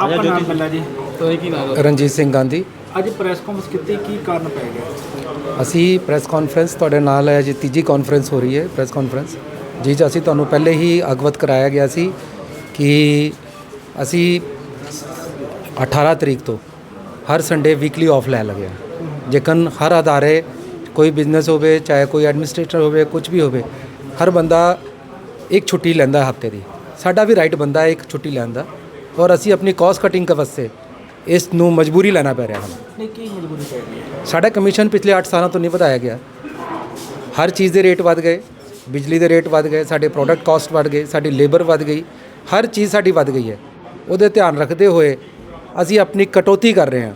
ਆਪਣਾ ਨਾਮ ਬੱਲਾ ਜੀ। ਤੋਂ ਕੀ ਨਾਮ ਹੈ? ਰਣਜੀਤ ਸਿੰਘ ਗਾਂਧੀ। ਅੱਜ ਪ੍ਰੈਸ ਕਾਨਫਰੰਸ ਕੀਤੀ ਕੀ ਕਾਰਨ ਪੈ ਗਿਆ? ਅਸੀਂ ਪ੍ਰੈਸ ਕਾਨਫਰੰਸ ਤੁਹਾਡੇ ਨਾਲ ਹੈ ਜੀ ਤੀਜੀ ਕਾਨਫਰੰਸ ਹੋ ਰਹੀ ਹੈ ਪ੍ਰੈਸ ਕਾਨਫਰੰਸ। ਜਿਸ 'ਚ ਅਸੀਂ ਤੁਹਾਨੂੰ ਪਹਿਲੇ ਹੀ ਅਵਗਤ ਕਰਾਇਆ ਗਿਆ ਸੀ ਕਿ ਅਸੀਂ 18 ਤਰੀਕ ਤੋਂ ਹਰ ਸੰਡੇ ਵੀਕਲੀ ਆਫ ਲੈ ਲਗੇ ਹਾਂ। ਜੇਕਨ ਹਰ ਅਦਾਰੇ ਕੋਈ ਬਿਜ਼ਨਸ ਹੋਵੇ ਚਾਹੇ ਕੋਈ ਐਡਮਿਨਿਸਟ੍ਰੇਟਰ ਹੋਵੇ ਕੁਝ ਵੀ ਹੋਵੇ ਹਰ ਬੰਦਾ ਇੱਕ ਛੁੱਟੀ ਲੈਂਦਾ ਹਫ਼ਤੇ ਦੀ। ਸਾਡਾ ਵੀ ਰਾਈਟ ਬੰਦਾ ਹੈ ਇੱਕ ਛੁੱਟੀ ਲੈਣ ਦਾ। ਔਰ ਅਸੀਂ ਆਪਣੀ ਕਾਸਟ ਕਟਿੰਗ ਦੇ ਵਾਸਤੇ ਇਸ ਨੂੰ ਮਜਬੂਰੀ ਲੈਣਾ ਪੈ ਰਿਹਾ ਸਾਨੂੰ ਨਹੀਂ ਕੀ ਮਜਬੂਰੀ ਪੈ ਗਈ ਹੈ ਸਾਡਾ ਕਮਿਸ਼ਨ ਪਿਛਲੇ 8 ਸਾਲਾਂ ਤੋਂ ਨਹੀਂ ਵਧਾਇਆ ਗਿਆ ਹਰ ਚੀਜ਼ ਦੇ ਰੇਟ ਵੱਧ ਗਏ ਬਿਜਲੀ ਦੇ ਰੇਟ ਵੱਧ ਗਏ ਸਾਡੇ ਪ੍ਰੋਡਕਟ ਕਾਸਟ ਵੱਧ ਗਏ ਸਾਡੀ ਲੇਬਰ ਵੱਧ ਗਈ ਹਰ ਚੀਜ਼ ਸਾਡੀ ਵੱਧ ਗਈ ਹੈ ਉਹਦੇ ਧਿਆਨ ਰੱਖਦੇ ਹੋਏ ਅਸੀਂ ਆਪਣੀ ਕਟੌਤੀ ਕਰ ਰਹੇ ਹਾਂ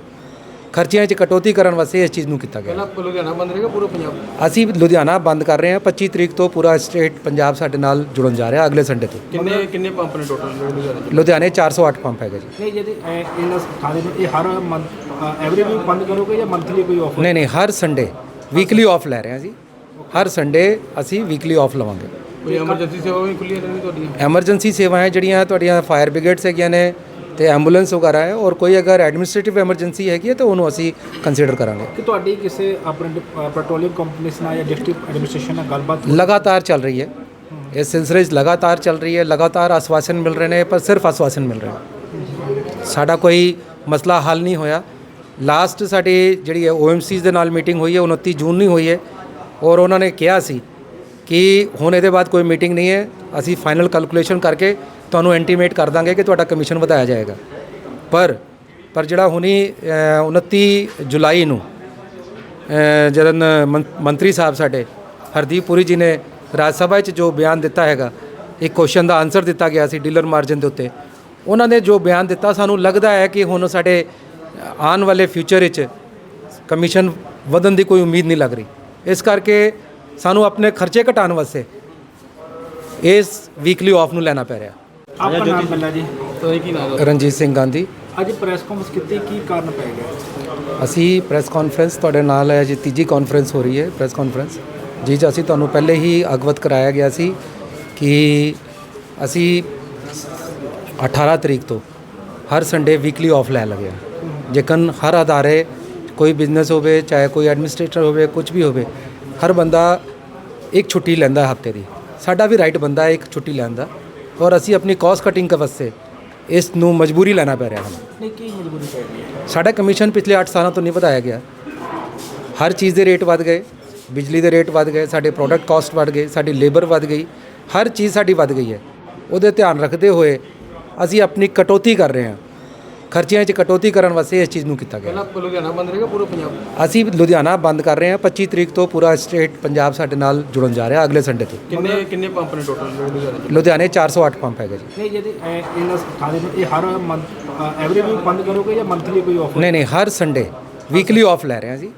ਖਰਚਿਆਂ 'ਚ ਕਟੌਤੀ ਕਰਨ ਵਾਸਤੇ ਇਸ ਚੀਜ਼ ਨੂੰ ਕੀਤਾ ਗਿਆ। ਪਹਿਲਾਂ ਲੁਧਿਆਣਾ ਬੰਦ ਰਹੇਗਾ ਪੂਰਾ ਪੰਜਾਬ? ਅਸੀਂ ਲੁਧਿਆਣਾ ਬੰਦ ਕਰ ਰਹੇ ਹਾਂ 25 ਤਰੀਕ ਤੋਂ ਪੂਰਾ ਸਟੇਟ ਪੰਜਾਬ ਸਾਡੇ ਨਾਲ ਜੁੜਨ ਜਾ ਰਿਹਾ ਅਗਲੇ ਸੰਡੇ ਤੋਂ। ਕਿੰਨੇ ਕਿੰਨੇ ਪੰਪ ਨੇ ਟੋਟਲ ਲੁਧਿਆਣੇ 'ਚ? ਲੁਧਿਆਣੇ 408 ਪੰਪ ਹੈਗੇ ਜੀ। ਨਹੀਂ ਇਹ- ਇਹਨਾਂ ਨੂੰ ਇਹ ਹਰ ਮੰਥ ਐਵਰੀ ਵੀਕ ਬੰਦ ਕਰੋਗੇ ਜਾਂ ਮੰਥਲੀ ਕੋਈ ਆਫਰ ਨਹੀਂ ਨਹੀਂ ਹਰ ਸੰਡੇ ਵੀਕਲੀ ਆਫ ਲੈ ਰਹੇ ਹਾਂ ਜੀ। ਹਰ ਸੰਡੇ ਅਸੀਂ ਵੀਕਲੀ ਆਫ ਲਵਾਂਗੇ। ਕੋਈ ਐਮਰਜੈਂਸੀ ਸੇਵਾ ਵੀ ਖੁੱਲੀਆਂ ਰਹਿਣੀ ਤੁਹਾਡੀਆਂ? ਐਮਰਜੈਂਸੀ ਸੇਵਾएं ਜਿਹੜੀਆਂ ਤੁਹਾਡੀਆਂ ਫਾਇਰ ਬ੍ਰਿਗੇਡਸ ਹੈਗੀਆਂ ਨੇ ਤੇ ਐਂਬੂਲੈਂਸ ਵਗੈਰਾ ਹੈ ਔਰ ਕੋਈ ਅਗਰ ਐਡਮਿਨਿਸਟ੍ਰੇਟਿਵ ਐਮਰਜੈਂਸੀ ਹੈਗੀ ਹੈ ਤਾਂ ਉਹਨੂੰ ਅਸੀਂ ਕੰਸੀਡਰ ਕਰਾਂਗੇ। ਕਿ ਤੁਹਾਡੀ ਕਿਸੇ ਪੈਟਰੋਲੀਅਮ ਕੰਪਨੀ ਨਾਲ ਜਾਂ ਡਿਸਟ੍ਰਿਕਟ ਐਡਮਿਨਿਸਟ੍ਰੇਸ਼ਨ ਨਾਲ ਗੱਲਬਾਤ ਲਗਾਤਾਰ ਚੱਲ ਰਹੀ ਹੈ। ਇਸ ਸਿਲਸਿਲੇ ਲਗਾਤਾਰ ਚੱਲ ਰਹੀ ਹੈ ਲਗਾਤਾਰ ਆਸ਼ਵਾਸਨ ਮਿਲ ਰਹੇ ਨੇ ਪਰ ਸਿਰਫ ਆਸ਼ਵਾਸਨ ਮਿਲ ਰਹੇ ਨੇ। ਸਾਡਾ ਕੋਈ ਮਸਲਾ ਹੱਲ ਨਹੀਂ ਹੋਇਆ। ਲਾਸਟ ਸਾਡੀ ਜਿਹੜੀ ਹੈ ਓਐਮਸੀਜ਼ ਦੇ ਨਾਲ ਮੀਟਿੰਗ ਹੋਈ ਹੈ 29 ਜੂਨ ਨੂੰ ਹੋਈ ਹੈ। ਔਰ ਉਹਨਾਂ ਨੇ ਕਿਹਾ ਸੀ ਕਿ ਹੁਣ ਇਹਦੇ ਬਾਅਦ ਕੋਈ ਮੀਟਿੰਗ ਨਹੀਂ ਹੈ ਅਸੀਂ ਫਾਈਨਲ ਕੈਲਕੂਲੇਸ਼ਨ ਕਰਕੇ ਤੁਹਾਨੂੰ ਐਂਟੀਮੇਟ ਕਰ ਦਾਂਗੇ ਕਿ ਤੁਹਾਡਾ ਕਮਿਸ਼ਨ ਵਧਾਇਆ ਜਾਏਗਾ। ਪਰ ਪਰ ਜਿਹੜਾ ਹੁਣੀ ਅ, 29 ਜੁਲਾਈ ਨੂੰ ਅ, ਮੰਤਰੀ ਸਾਹਿਬ ਸਾਡੇ ਹਰਦੀਪ ਪੁਰੀ ਜੀ ਨੇ ਰਾਜ ਸਭਾ 'ਚ ਜੋ ਬਿਆਨ ਦਿੱਤਾ ਹੈਗਾ ਇੱਕ ਕੁਐਸਚਨ ਦਾ ਆਨਸਰ ਦਿੱਤਾ ਗਿਆ ਸੀ ਡੀਲਰ ਮਾਰਜਨ ਦੇ ਉੱਤੇ। ਉਹਨਾਂ ਨੇ ਜੋ ਬਿਆਨ ਦਿੱਤਾ ਸਾਨੂੰ ਲੱਗਦਾ ਹੈ ਕਿ ਹੁਣ ਸਾਡੇ ਆਉਣ ਵਾਲੇ ਫਿਊਚਰ ਵਿੱਚ ਕਮਿਸ਼ਨ ਵਧਣ ਦੀ ਕੋਈ ਉਮੀਦ ਨਹੀਂ ਲੱਗ ਰਹੀ। ਇਸ ਕਰਕੇ ਸਾਨੂੰ ਆਪਣੇ ਖਰਚੇ ਘਟਾਉਣ ਵਾਸਤੇ ਇਸ ਵੀਕਲੀ ਆਫ ਨੂੰ ਲੈਣਾ ਪੈ ਰਿਹਾ। ਆਪਣਾ ਨਾਮ ਬੱਲਾ ਜੀ। ਤੋਂ ਕੀ ਨਾਮ ਹੈ? ਰਣਜੀਤ ਸਿੰਘ ਗਾਂਧੀ। ਅੱਜ ਪ੍ਰੈਸ ਕਾਨਫਰੰਸ ਕੀਤੀ ਕੀ ਕਾਰਨ ਪੈ ਗਿਆ? ਅਸੀਂ ਪ੍ਰੈਸ ਕਾਨਫਰੰਸ ਤੁਹਾਡੇ ਨਾਲ ਹੈ ਜੀ ਤੀਜੀ ਕਾਨਫਰੰਸ ਹੋ ਰਹੀ ਹੈ ਪ੍ਰੈਸ ਕਾਨਫਰੰਸ ਜਿਸ 'ਚ ਅਸੀਂ ਤੁਹਾਨੂੰ ਪਹਿਲੇ ਹੀ ਅਵਗਤ ਕਰਾਇਆ ਗਿਆ ਸੀ ਕਿ ਅਸੀਂ 18 ਤਰੀਕ ਤੋਂ ਹਰ ਸੰਡੇ ਵੀਕਲੀ ਆਫ ਲੈ ਲਗੇ ਹਾਂ। ਜੇਕਨ ਹਰ ਅਦਾਰੇ ਕੋਈ ਬਿਜ਼ਨਸ ਹੋਵੇ ਚਾਹੇ ਕੋਈ ਐਡਮਿਨਿਸਟ੍ਰੇਟਰ ਹੋਵੇ ਕੁਝ ਵੀ ਹੋਵੇ ਹਰ ਬੰਦਾ ਇੱਕ ਛੁੱਟੀ ਲੈਂਦਾ ਹਫ਼ਤੇ ਦੀ। ਸਾਡਾ ਵੀ ਰਾਈਟ ਬੰਦਾ ਹੈ ਇੱਕ ਛੁੱਟੀ ਲੈਣ ਦਾ। ਔਰ ਅਸੀਂ ਆਪਣੀ ਕਾਸਟ ਕਟਿੰਗ ਦੇ ਵਾਸਤੇ ਇਸ ਨੂੰ ਮਜਬੂਰੀ ਲੈਣਾ ਪੈ ਰਿਹਾ ਸਾਨੂੰ ਨਹੀਂ ਕੀ ਮਜਬੂਰੀ ਪੈ ਹੈ? ਸਾਡਾ ਕਮਿਸ਼ਨ ਪਿਛਲੇ 8 ਸਾਲਾਂ ਤੋਂ ਨਹੀਂ ਵਧਾਇਆ ਗਿਆ। ਹਰ ਚੀਜ਼ ਦੇ ਰੇਟ ਵੱਧ ਗਏ ਬਿਜਲੀ ਦੇ ਰੇਟ ਵੱਧ ਗਏ ਸਾਡੇ ਪ੍ਰੋਡਕਟ ਕਾਸਟ ਵੱਧ ਗਏ ਸਾਡੀ ਲੇਬਰ ਵੱਧ ਗਈ। ਹਰ ਚੀਜ਼ ਸਾਡੀ ਵੱਧ ਗਈ ਹੈ। ਉਹਦੇ ਧਿਆਨ ਰੱਖਦੇ ਹੋਏ ਅਸੀਂ ਆਪਣੀ ਕਟੌਤੀ ਕਰ ਰਹੇ ਹਾਂ। ਖਰਚਿਆਂ 'ਚ ਕਟੌਤੀ ਕਰਨ ਵਾਸਤੇ ਇਸ ਚੀਜ਼ ਨੂੰ ਕੀਤਾ ਗਿਆ। ਪਹਿਲਾਂ ਲੁਧਿਆਣਾ ਬੰਦ ਰਹੇਗਾ ਪੂਰਾ ਪੰਜਾਬ? ਅਸੀਂ ਲੁਧਿਆਣਾ ਬੰਦ ਕਰ ਰਹੇ ਹਾਂ। 25 ਤਰੀਕ ਤੋਂ ਪੂਰਾ ਸਟੇਟ ਪੰਜਾਬ ਸਾਡੇ ਨਾਲ ਜੁੜਨ ਜਾ ਰਿਹਾ ਅਗਲੇ ਸੰਡੇ ਤੋਂ। ਕਿੰਨੇ ਕਿੰਨੇ ਪੰਪ ਨੇ ਟੋਟਲ ਲੁਧਿਆਣੇ 'ਚ? ਲੁਧਿਆਣੇ 408 ਪੰਪ ਹੈਗੇ ਜੀ। ਨਹੀਂ ਇਹ- ਇਹਨਾਂ ਥਾਣੇ ਨੂੰ ਇਹ ਹਰ ਮੰਥ ਐਵਰੀ ਵੀਕ ਬੰਦ ਕਰੋਗੇ ਜਾਂ ਮੰਥਲੀ ਕੋਈ ਆਫਰ ਨਹੀਂ ਨਹੀਂ ਹਰ ਸੰਡੇ ਵੀਕਲੀ ਆਫ ਲੈ ਰਹੇ ਹਾਂ ਜੀ।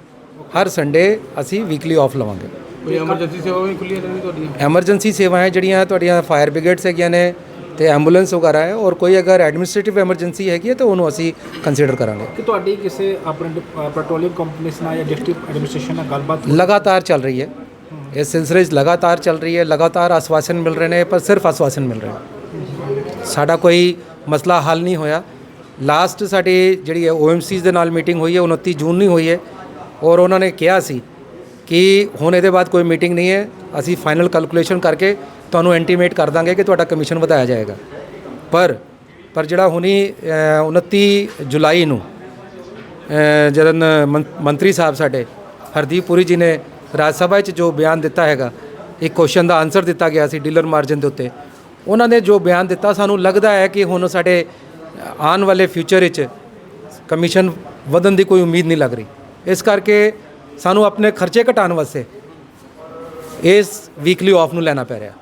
ਹਰ ਸੰਡੇ ਅਸੀਂ ਵੀਕਲੀ ਆਫ ਲਵਾਂਗੇ। ਕੋਈ ਐਮਰਜੈਂਸੀ ਸੇਵਾ ਵੀ ਖੁੱਲੀਆਂ ਰਹਿਣੀ ਤੁਹਾਡੀਆਂ? ਐਮਰਜੈਂਸੀ ਸੇਵਾएं ਜਿਹੜੀਆਂ ਤੁਹਾਡੀਆਂ ਫਾਇਰ ਬ੍ਰਿਗੇਡਸ ਹੈਗੀਆਂ ਨੇ ਤੇ ਐਂਬੂਲੈਂਸ ਵਗੈਰਾ ਹੈ ਔਰ ਕੋਈ ਅਗਰ ਐਡਮਿਨਿਸਟ੍ਰੇਟਿਵ ਐਮਰਜੈਂਸੀ ਹੈਗੀ ਹੈ ਤਾਂ ਉਹਨੂੰ ਅਸੀਂ ਕੰਸੀਡਰ ਕਰਾਂਗੇ। ਕਿ ਤੁਹਾਡੀ ਕਿਸੇ ਆਪਣੇ ਪੈਟਰੋਲੀਅਮ ਕੰਪਨੀ ਨਾਲ ਜਾਂ ਡਿਸਟ੍ਰਿਕਟ ਐਡਮਿਨਿਸਟ੍ਰੇਸ਼ਨ ਨਾਲ ਗੱਲਬਾਤ ਲਗਾਤਾਰ ਚੱਲ ਰਹੀ ਹੈ। ਇਸ ਸਿਲਸਿਲੇ ਲਗਾਤਾਰ ਚੱਲ ਰਹੀ ਹੈ। ਲਗਾਤਾਰ ਆਸ਼ਵਾਸਨ ਮਿਲ ਰਹੇ ਨੇ ਪਰ ਸਿਰਫ ਆਸ਼ਵਾਸਨ ਮਿਲ ਰਹੇ ਨੇ। ਸਾਡਾ ਕੋਈ ਮਸਲਾ ਹੱਲ ਨਹੀਂ ਹੋਇਆ। ਲਾਸਟ ਸਾਡੀ ਜਿਹੜੀ ਹੈ ਓਐਮਸੀਜ਼ ਦੇ ਨਾਲ ਮੀਟਿੰਗ ਹੋਈ ਹੈ 29 ਜੂਨ ਨੂੰ ਹੋਈ ਹੈ। ਔਰ ਉਹਨਾਂ ਨੇ ਕਿਹਾ ਸੀ ਕਿ ਹੁਣ ਇਹਦੇ ਬਾਅਦ ਕੋਈ ਮੀਟਿੰਗ ਨਹੀਂ ਹੈ ਅਸੀਂ ਫਾਈਨਲ ਕੈਲਕੂਲੇਸ਼ਨ ਕਰਕੇ ਤੁਹਾਨੂੰ ਐਂਟੀਮੇਟ ਕਰ ਦਾਂਗੇ ਕਿ ਤੁਹਾਡਾ ਕਮਿਸ਼ਨ ਵਧਾਇਆ ਜਾਏਗਾ। ਪਰ ਪਰ ਜਿਹੜਾ ਹੁਣੀ ਅ, 29 ਜੁਲਾਈ ਨੂੰ ਅ, ਮੰਤਰੀ ਸਾਹਿਬ ਸਾਡੇ ਹਰਦੀਪ ਪੁਰੀ ਜੀ ਨੇ ਰਾਜ ਸਭਾ 'ਚ ਜੋ ਬਿਆਨ ਦਿੱਤਾ ਹੈਗਾ ਇੱਕ ਕੁਐਸਚਨ ਦਾ ਆਨਸਰ ਦਿੱਤਾ ਗਿਆ ਸੀ ਡੀਲਰ ਮਾਰਜਨ ਦੇ ਉੱਤੇ। ਉਹਨਾਂ ਨੇ ਜੋ ਬਿਆਨ ਦਿੱਤਾ ਸਾਨੂੰ ਲੱਗਦਾ ਹੈ ਕਿ ਹੁਣ ਸਾਡੇ ਆਉਣ ਵਾਲੇ ਫਿਊਚਰ ਵਿੱਚ ਕਮਿਸ਼ਨ ਵਧਣ ਦੀ ਕੋਈ ਉਮੀਦ ਨਹੀਂ ਲੱਗ ਰਹੀ। ਇਸ ਕਰਕੇ ਸਾਨੂੰ ਆਪਣੇ ਖਰਚੇ ਘਟਾਉਣ ਵਾਸਤੇ ਇਸ ਵੀਕਲੀ ਆਫ ਨੂੰ ਲੈਣਾ ਪੈ ਰਿਹਾ।